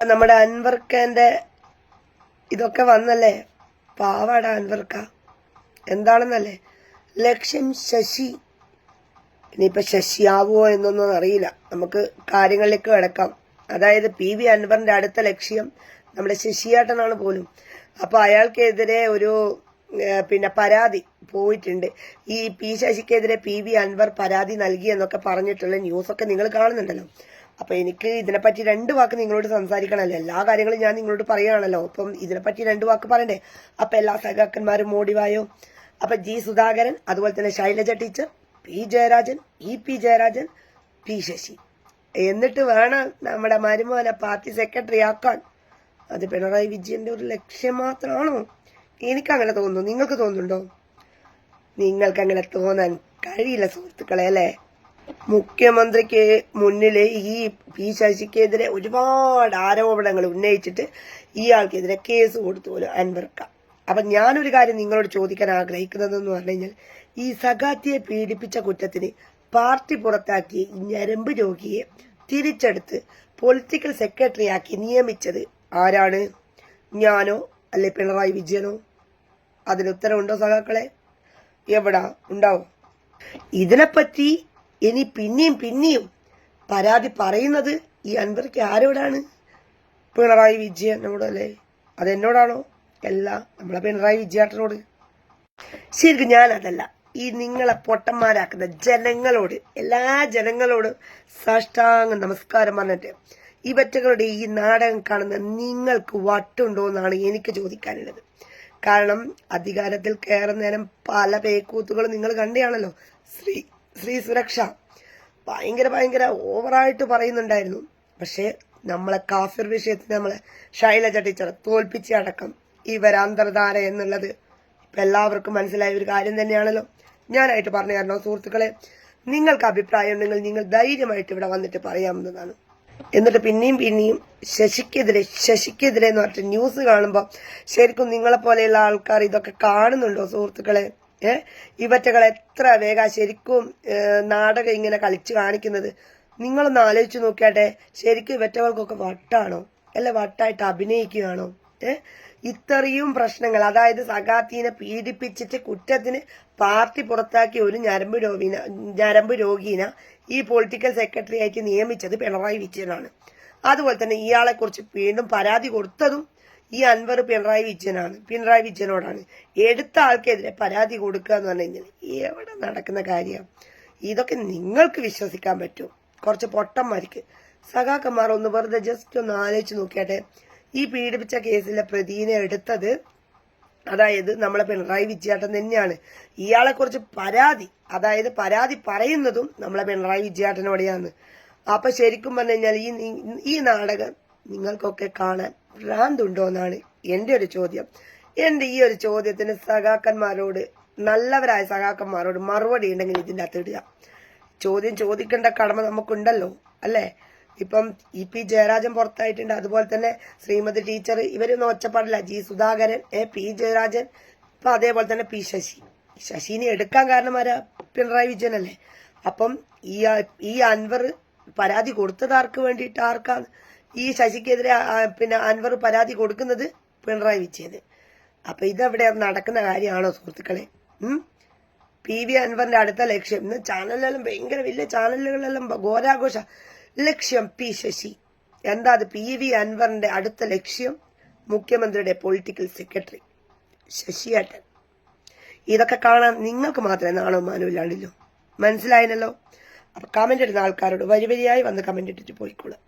നമ്മുടെ അൻവർക്കന്റെ ഇതൊക്കെ വന്നല്ലേ? പാവാട അൻവർക്ക. എന്താണെന്നല്ലേ? ലക്ഷ്യം ശശി. ഇനിയിപ്പോ ശശിയാവോ എന്നൊന്നും അറിയില്ല. നമുക്ക് കാര്യങ്ങളിലേക്ക് കിടക്കാം. അതായത് പി വി അൻവറിന്റെ അടുത്ത ലക്ഷ്യം നമ്മുടെ ശശിയേട്ടനാണ് പോലും. അപ്പൊ അയാൾക്കെതിരെ ഒരു പിന്നെ പരാതി പോയിട്ടുണ്ട്. ഈ പി ശശിക്കെതിരെ പി വി അൻവർ പരാതി നൽകി എന്നൊക്കെ പറഞ്ഞിട്ടുള്ള ന്യൂസൊക്കെ നിങ്ങൾ കാണുന്നുണ്ടല്ലോ. അപ്പൊ എനിക്ക് ഇതിനെപ്പറ്റി രണ്ട് വാക്ക് നിങ്ങളോട് സംസാരിക്കണമല്ലോ. എല്ലാ കാര്യങ്ങളും ഞാൻ നിങ്ങളോട് പറയുകയാണല്ലോ. അപ്പം ഇതിനെപ്പറ്റി രണ്ട് വാക്ക് പറയണ്ടേ? അപ്പൊ എല്ലാ സഖാക്കന്മാരും മോടിവായോ അപ്പൊ ജി സുധാകരൻ അതുപോലെ തന്നെ Shailaja teacher P Jayarajan E P Jayarajan P Sasi. എന്നിട്ട് വേണം നമ്മുടെ മരുമോനെ പാർട്ടി സെക്രട്ടറി ആക്കാൻ. അത് പിണറായി വിജയന്റെ ഒരു ലക്ഷ്യം മാത്രമാണോ? എനിക്കങ്ങനെ തോന്നുന്നു. നിങ്ങൾക്ക് തോന്നുന്നുണ്ടോ? നിങ്ങൾക്ക് അങ്ങനെ തോന്നാൻ കഴിയില്ല സുഹൃത്തുക്കളെ അല്ലേ? മുഖ്യമന്ത്രിക്ക് മുന്നിൽ ഈ പി ശശിക്കെതിരെ ഒരുപാട് ആരോപണങ്ങൾ ഉന്നയിച്ചിട്ട് ഇയാൾക്കെതിരെ കേസ് കൊടുത്തു പോലും അൻവർക്ക. അപ്പൊ ഞാനൊരു കാര്യം നിങ്ങളോട് ചോദിക്കാൻ ആഗ്രഹിക്കുന്നതെന്ന് പറഞ്ഞു ഈ സഖാത്തിയെ പീഡിപ്പിച്ച കുറ്റത്തിന് പാർട്ടി പുറത്താക്കിയ ഈ ഞരമ്പ് രോഗിയെ തിരിച്ചെടുത്ത് പൊളിറ്റിക്കൽ സെക്രട്ടറി ആക്കി നിയമിച്ചത് ആരാണ്? ഞാനോ അല്ലെ പിണറായി വിജയനോ? അതിന് ഉത്തരവുണ്ടോ സഖാക്കളെ? എവിടാ? ഉണ്ടാവും? ഇതിനെപ്പറ്റി ഇനി പിന്നെയും പിന്നെയും പരാതി പറയുന്നത് ഈ അൻവർക്ക് ആരോടാണ്? പിണറായി വിജയനോടല്ലേ അതെന്നോടാണോ? അല്ല നമ്മളെ പിണറായി വിജയേട്ടനോട് ശരിക്കും ഞാൻ അതല്ല ഈ നിങ്ങളെ പൊട്ടന്മാരാക്കുന്ന ജനങ്ങളോട് എല്ലാ ജനങ്ങളോടും സാഷ്ടാംഗ നമസ്കാരം പറഞ്ഞിട്ട് ഇവറ്റകളുടെ ഈ നാടകം കാണുന്ന നിങ്ങൾക്ക് വട്ടുണ്ടോ എന്നാണ് എനിക്ക് ചോദിക്കാനുള്ളത്. കാരണം അധികാരത്തിൽ കയറുന്ന നേരം പല പേക്കൂത്തുകളും നിങ്ങൾ കണ്ടെയാണല്ലോ. ശ്രീ ശ്രീ സുരക്ഷ. ഭയങ്കര ഭയങ്കര ഓവറായിട്ട് പറയുന്നുണ്ടായിരുന്നു. പക്ഷേ നമ്മളെ കാഫിർ വിഷയത്തിൽ നമ്മളെ ശൈലജ ടീച്ചർ തോൽപ്പിച്ച് അടക്കം ഈ വരാന്തരധാര എന്നുള്ളത് ഇപ്പൊ എല്ലാവർക്കും മനസ്സിലായ ഒരു കാര്യം തന്നെയാണല്ലോ. ഞാനായിട്ട് പറഞ്ഞു തരണം സുഹൃത്തുക്കളെ നിങ്ങൾക്ക് അഭിപ്രായം ഉണ്ടെങ്കിൽ നിങ്ങൾ ധൈര്യമായിട്ട് ഇവിടെ വന്നിട്ട് പറയാവുന്നതാണ്. എന്നിട്ട് പിന്നെയും പിന്നെയും ശശിക്കെതിരെ ശശിക്കെതിരെ എന്ന് പറഞ്ഞിട്ട് ന്യൂസ് കാണുമ്പോൾ ശരിക്കും നിങ്ങളെ പോലെയുള്ള ആൾക്കാർ ഇതൊക്കെ കാണുന്നുണ്ടോ സുഹൃത്തുക്കളെ? ഇവറ്റകൾ എത്ര വേഗ ശരിക്കും നാടകം ഇങ്ങനെ കളിച്ചു കാണിക്കുന്നത്. നിങ്ങളൊന്ന് ആലോചിച്ച് നോക്കിയാട്ടെ ശരിക്കും ഇവറ്റകൾക്കൊക്കെ വട്ടാണോ? അല്ല വട്ടായിട്ട് അഭിനയിക്കുകയാണോ? ഇത്രയും പ്രശ്നങ്ങൾ അതായത് സഖാത്തീനെ പീഡിപ്പിച്ചിട്ട് കുറ്റത്തിന് പാർട്ടി പുറത്താക്കിയ ഒരു ഞരമ്പ് രോഗീന ഞരമ്പ് രോഗീന ഈ പൊളിറ്റിക്കൽ സെക്രട്ടറി ആയിട്ട് നിയമിച്ചത് പിണറായി വിജയനാണ്. അതുപോലെ തന്നെ ഇയാളെ കുറിച്ച് വീണ്ടും പരാതി കൊടുത്തതും ഈ അൻവർ പിണറായി വിജയനാണ്. പിണറായി വിജയനോടാണ്. എടുത്ത ആൾക്കെതിരെ പരാതി കൊടുക്കുക എന്ന് പറഞ്ഞു കഴിഞ്ഞാൽ എവിടെ നടക്കുന്ന കാര്യം? ഇതൊക്കെ നിങ്ങൾക്ക് വിശ്വസിക്കാൻ പറ്റും. കുറച്ച് പൊട്ടന്മാർക്ക്. സഖാക്കന്മാർ ഒന്ന് വെറുതെ ജസ്റ്റ് ഒന്ന് ആലോചിച്ച് നോക്കിയാട്ടെ. ഈ പീഡിപ്പിച്ച കേസിലെ പ്രതിനെ എടുത്തത് അതായത് നമ്മളെ പിണറായി വിജയേട്ടൻ തന്നെയാണ്. ഇയാളെ കുറിച്ച് പരാതി അതായത് പരാതി പറയുന്നതും നമ്മളെ പിണറായി വിജയേട്ടനോടെയാണ്. അപ്പൊ ശരിക്കും പറഞ്ഞു കഴിഞ്ഞാൽ ഈ ഈ നാടകം നിങ്ങൾക്കൊക്കെ കാണാൻ ഭ്രാന്തുണ്ടോ എന്നാണ് എന്റെ ഒരു ചോദ്യം. എന്റെ ഈ ഒരു ചോദ്യത്തിന് സഖാക്കന്മാരോട് നല്ലവരായ സഖാക്കന്മാരോട് മറുപടി ഉണ്ടെങ്കിൽ ഇതിന്റെ അകത്ത് ഇടുക. ചോദ്യം ചോദിക്കേണ്ട കടമ നമുക്കുണ്ടല്ലോ അല്ലേ? ഇപ്പം ഇ പി ജയരാജൻ പുറത്തായിട്ടുണ്ട്. അതുപോലെ തന്നെ ശ്രീമതി ടീച്ചർ ഇവരൊന്നും ഒച്ചപ്പാടില്ല. G Sudhakaran E P Jayarajan ഇപ്പൊ അതേപോലെ തന്നെ പി ശശി. ശശിനെ എടുക്കാൻ കാരണം ആരാ? പിണറായി വിജയനല്ലേ അപ്പം ഈ ഈ അൻവർ പരാതി കൊടുത്തത് ആർക്ക് വേണ്ടിയിട്ട്? ആർക്കാണ്? ഈ ശശിക്കെതിരെ പിന്നെ അൻവർ പരാതി കൊടുക്കുന്നത് പിണറായി വിജയന്. അപ്പൊ ഇതെവിടെ നടക്കുന്ന കാര്യമാണോ സുഹൃത്തുക്കളെ? പി വി അൻവറിന്റെ അടുത്ത ലക്ഷ്യം. ഇന്ന് ചാനലിലെല്ലാം ഭയങ്കര വലിയ ചാനലുകളിലെല്ലാം ഘോരാഘോഷ ലക്ഷ്യം പി ശശി. എന്താ അത് പി വി അൻവറിന്റെ അടുത്ത ലക്ഷ്യം? മുഖ്യമന്ത്രിയുടെ പൊളിറ്റിക്കൽ സെക്രട്ടറി ശശിയേട്ടൻ ഇതൊക്കെ കാണാൻ നിങ്ങൾക്ക് മാത്രമേ നാണോ മാനുവിലാണല്ലോ ഇല്ലാണ്ടല്ലോ അപ്പൊ കമന്റ് ഇടുന്ന ആൾക്കാരോട് വരി വരിയായി വന്ന് കമന്റ് ഇട്ടിട്ട് പോയിക്കോളാം.